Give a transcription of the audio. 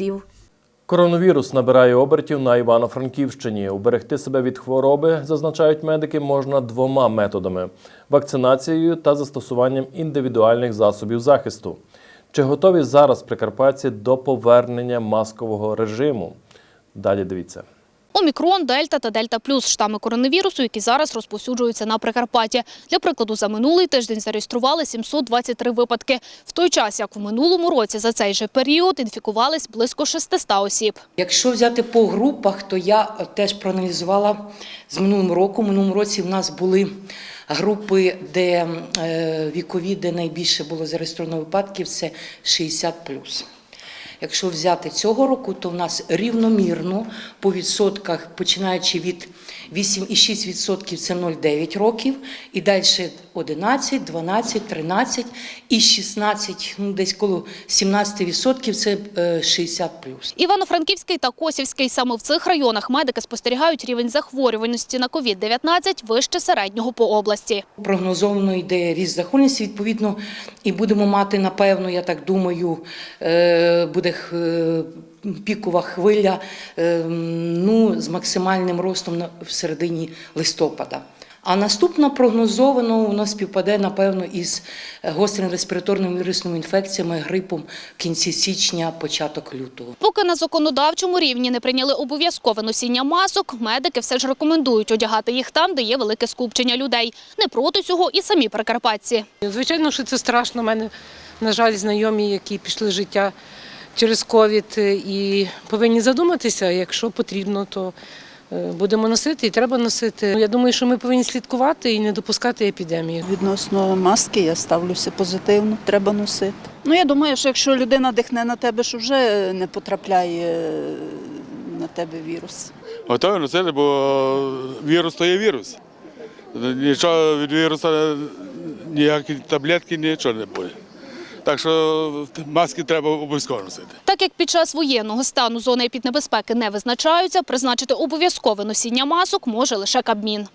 мешканців. Коронавірус набирає обертів на Івано-Франківщині. Уберегти себе від хвороби, зазначають медики, можна двома методами: вакцинацією та застосуванням індивідуальних засобів захисту. Чи готові зараз прикарпатці до повернення маскового режиму? Далі дивіться. Омікрон, Дельта та Дельта Плюс – штами коронавірусу, які зараз розповсюджуються на Прикарпатті. Для прикладу, за минулий тиждень зареєстрували 723 випадки. В той час, як в минулому році за цей же період інфікувались близько 600 осіб. Якщо взяти по групах, то я е, теж проаналізувала з минулого року. Минулому році в нас були групи, де е, вікові, де найбільше було зареєстровано випадків, це 60 Якщо взяти цього року, то в нас рівномірно по відсотках, починаючи від 8,6% це 0,9 років, і далі 11, 12, 13 і 16, ну десь коло 17% це е, 60 Івано-Франківський та Косівський – саме в цих районах медики спостерігають рівень захворюваності на COVID-19 вище середнього по області. Прогнозовано йде ріст захворюваності, відповідно, і будемо мати, напевно, я так думаю, е, буде е, пікова хвиля е, ну, з максимальним ростом на- в середині листопада. А наступна прогнозовано у нас співпаде, напевно, із гострими респіраторними вірусними інфекціями, грипом в кінці січня, початок лютого. Поки на законодавчому рівні не прийняли обов'язкове носіння масок, медики все ж рекомендують одягати їх там, де є велике скупчення людей. Не проти цього і самі прикарпатці. Звичайно, що це страшно. У мене, на жаль, знайомі, які пішли життя через ковід і повинні задуматися, якщо потрібно, то е, будемо носити і треба носити. Я думаю, що ми повинні слідкувати і не допускати епідемії. Відносно маски я ставлюся позитивно, треба носити. Ну я думаю, що якщо людина дихне на тебе, що вже не потрапляє на тебе вірус. Готові носити, бо вірус то є вірус. Нічого від віруса, ніякі таблетки, нічого не буде. Так що маски треба обов'язково носити. Так як під час воєнного стану зони епіднебезпеки не визначаються, призначити обов'язкове носіння масок може лише Кабмін.